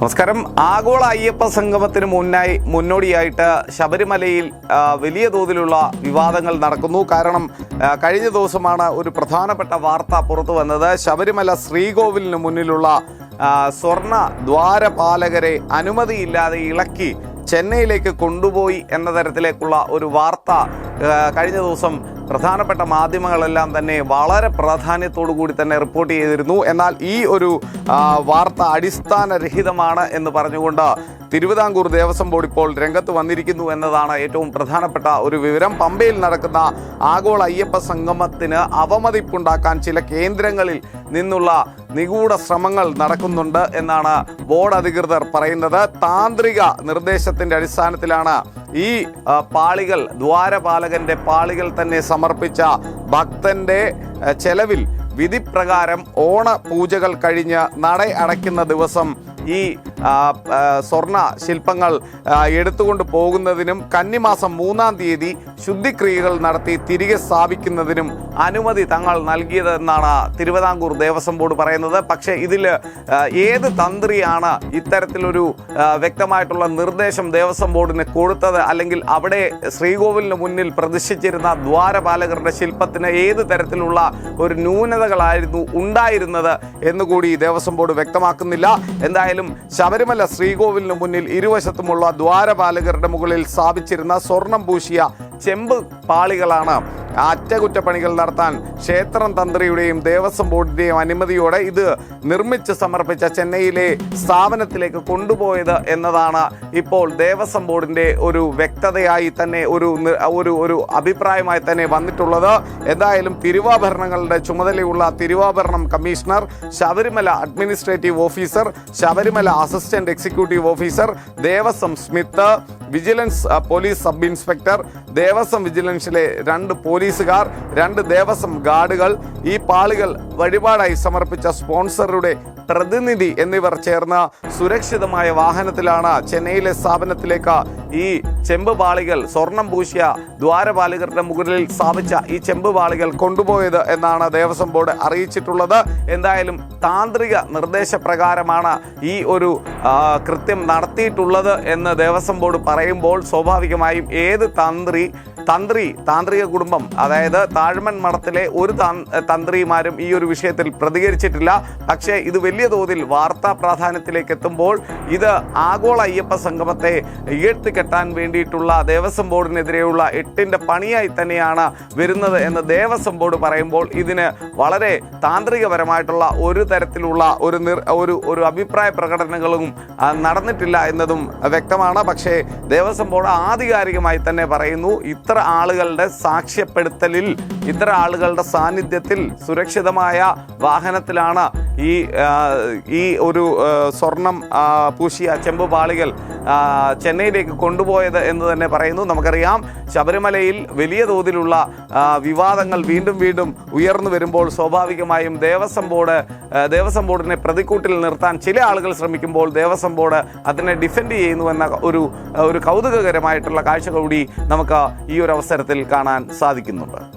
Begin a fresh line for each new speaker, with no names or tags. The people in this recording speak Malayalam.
നമസ്കാരം. ആഗോള അയ്യപ്പ സംഗമത്തിന് മുന്നായി മുന്നോടിയായിട്ട് ശബരിമലയിൽ വലിയ തോതിലുള്ള വിവാദങ്ങൾ നടക്കുന്നു. കാരണം കഴിഞ്ഞ ദിവസമാണ് ഒരു പ്രധാനപ്പെട്ട വാർത്ത പുറത്തു വന്നത്. ശബരിമല ശ്രീകോവിലിന് മുന്നിലുള്ള സ്വർണ ദ്വാരപാലകരെ അനുമതിയില്ലാതെ ഇളക്കി ചെന്നൈയിലേക്ക് കൊണ്ടുപോയി എന്ന തരത്തിലേക്കുള്ള ഒരു വാർത്ത കഴിഞ്ഞ ദിവസം പ്രധാനപ്പെട്ട മാധ്യമങ്ങളെല്ലാം തന്നെ വളരെ പ്രാധാന്യത്തോടു കൂടി തന്നെ റിപ്പോർട്ട് ചെയ്തിരുന്നു. എന്നാൽ ഈ ഒരു വാർത്ത അടിസ്ഥാനരഹിതമാണ് എന്ന് പറഞ്ഞുകൊണ്ട് തിരുവിതാംകൂർ ദേവസ്വം ബോർഡ് ഇപ്പോൾ രംഗത്ത് വന്നിരിക്കുന്നു എന്നതാണ് ഏറ്റവും പ്രധാനപ്പെട്ട ഒരു വിവരം. പമ്പയിൽ നടക്കുന്ന ആഗോള അയ്യപ്പ സംഗമത്തിന് അവമതിപ്പുണ്ടാക്കാൻ ചില കേന്ദ്രങ്ങളിൽ നിന്നുള്ള നിഗൂഢ ശ്രമങ്ങൾ നടക്കുന്നുണ്ട് എന്നാണ് ബോർഡ് അധികൃതർ പറയുന്നത്. താന്ത്രിക നിർദ്ദേശത്തിന്റെ അടിസ്ഥാനത്തിലാണ് ഈ പാളികൾ ദ്വാരപാലകന്റെ പാളികൾ തന്നെ സമർപ്പിച്ച ഭക്തന്റെ ചെലവിൽ വിധിപ്രകാരം ഓണ പൂജകൾ കഴിഞ്ഞ് നട അടയ്ക്കുന്ന ദിവസം ഈ സ്വർണ ശില്പങ്ങൾ എടുത്തുകൊണ്ട് പോകുന്നതിനും കന്നിമാസം മൂന്നാം തീയതി ശുദ്ധിക്രിയകൾ നടത്തി തിരികെ സ്ഥാപിക്കുന്നതിനും അനുമതി തങ്ങൾ നൽകിയതെന്നാണ് തിരുവിതാംകൂർ ദേവസ്വം ബോർഡ് പറയുന്നത്. പക്ഷേ ഇതിൽ ഏത് തന്ത്രിയാണ് ഇത്തരത്തിലൊരു വ്യക്തമായിട്ടുള്ള നിർദ്ദേശം ദേവസ്വം ബോർഡിന് കൊടുത്തത്? അല്ലെങ്കിൽ അവിടെ ശ്രീകോവിലിന് മുന്നിൽ പ്രതിഷ്ഠിച്ചിരുന്ന ദ്വാരപാലകരുടെ ശില്പത്തിന് ഏത് തരത്തിലുള്ള ഒരു ന്യൂനതകളായിരുന്നു ഉണ്ടായിരുന്നത് എന്നുകൂടി ദേവസ്വം ബോർഡ് വ്യക്തമാക്കുന്നില്ല. എന്തായാലും ശബരിമല ശ്രീകോവിലിന് മുന്നിൽ ഇരുവശത്തുമുള്ള ദ്വാരപാലകരുടെ മുകളിൽ സ്ഥാപിച്ചിരുന്ന സ്വർണം പൂശിയ ചെമ്പ് പാളികളാണ് അറ്റകുറ്റപ്പണികൾ നടത്താൻ ക്ഷേത്രം തന്ത്രിയുടെയും ദേവസ്വം ബോർഡിന്റെയും അനുമതിയോടെ ഇത് നിർമ്മിച്ച് സമർപ്പിച്ച ചെന്നൈയിലെ സ്ഥാപനത്തിലേക്ക് കൊണ്ടുപോയത് എന്നതാണ് ഇപ്പോൾ ദേവസ്വം ബോർഡിന്റെ ഒരു വ്യക്തതയായി തന്നെ ഒരു ഒരു ഒരു അഭിപ്രായമായി തന്നെ വന്നിട്ടുള്ളത്. എന്തായാലും തിരുവാഭരണങ്ങളുടെ ചുമതലയുള്ള തിരുവാഭരണം commissioner Sabarimala administrative officer Sabarimala assistant executive officer Devaswom Smith vigilance police sub inspector Devaswom വിജിലൻസിലെ രണ്ട് പോലീസുകാർ രണ്ട് ദേവസ്വം ഗാർഡുകൾ ഈ പാളികൾ വഴിപാടായി സമർപ്പിച്ച സ്പോൺസറുടെ പ്രതിനിധി എന്നിവർ ചേർന്ന സുരക്ഷിതമായ വാഹനത്തിലാണ് ചെന്നൈയിലെ സ്ഥാപനത്തിലേക്ക് ഈ ചെമ്പ് പാളികൾ സ്വർണം പൂശിയ ദ്വാരപാലകരുടെ മുകളിൽ സ്ഥാപിച്ച ഈ ചെമ്പ് പാളികൾ കൊണ്ടുപോയത് എന്നാണ് ദേവസ്വം ബോർഡ് അറിയിച്ചിട്ടുള്ളത്. എന്തായാലും താന്ത്രിക നിർദ്ദേശപ്രകാരമാണ് ഈ ഒരു കൃത്യം നടത്തിയിട്ടുള്ളത് എന്ന് ദേവസ്വം ബോർഡ് പറയുമ്പോൾ സ്വാഭാവികമായും ഏത് തന്ത്രി തന്ത്രി താന്ത്രിക കുടുംബം അതായത് താഴ്മൺ മഠത്തിലെ ഒരു തന്ത്രിമാരും ഈ ഒരു വിഷയത്തിൽ പ്രതികരിച്ചിട്ടില്ല. പക്ഷേ ഇത് വലിയ തോതിൽ വാർത്താ പ്രാധാന്യത്തിലേക്ക് എത്തുമ്പോൾ ഇത് ആഗോള അയ്യപ്പ സംഗമത്തെ ഉയർത്തിക്കെട്ടാൻ വേണ്ടിയിട്ടുള്ള ദേവസ്വം ബോർഡിനെതിരെയുള്ള എട്ടിന്റെ പണിയായി തന്നെയാണ് വരുന്നത് എന്ന് ദേവസ്വം ബോർഡ് പറയുമ്പോൾ ഇതിന് വളരെ താന്ത്രികപരമായിട്ടുള്ള ഒരു തരത്തിലുള്ള ഒരു നിർ ഒരു ഒരു അഭിപ്രായ പ്രകടനങ്ങളും നടന്നിട്ടില്ല എന്നതും വ്യക്തമാണ്. പക്ഷേ ദേവസ്വം ബോർഡ് ആധികാരികമായി തന്നെ പറയുന്നു ഇത്ര ആളുകളുടെ സാക്ഷ്യപ്പെടുത്തലിൽ ഇത്ര ആളുകളുടെ സാന്നിധ്യത്തിൽ സുരക്ഷിതമായ വാഹനത്തിലാണ് ഈ ഈ ഒരു സ്വർണം പൂശിയ ചെമ്പ് പാളികൾ ചെന്നൈയിലേക്ക് കൊണ്ടുപോയത് എന്ന് തന്നെ പറയുന്നു. നമുക്കറിയാം ശബരിമലയിൽ വലിയ തോതിലുള്ള വിവാദങ്ങൾ വീണ്ടും വീണ്ടും ഉയർന്നു വരുമ്പോൾ സ്വാഭാവികമായും ദേവസ്വം ബോർഡ് ദേവസ്വം ബോർഡിനെ പ്രതിക്കൂട്ടിൽ നിർത്താൻ ചില ആളുകൾ ശ്രമിക്കുമ്പോൾ ദേവസ്വം ബോർഡ് അതിനെ ഡിഫെൻഡ് ചെയ്യുന്നു എന്ന ഒരു ഒരു കൗതുകകരമായിട്ടുള്ള കാഴ്ച കൂടി നമുക്ക് ഈ ഒരു അവസരത്തിൽ കാണാൻ സാധിക്കുന്നുണ്ട്.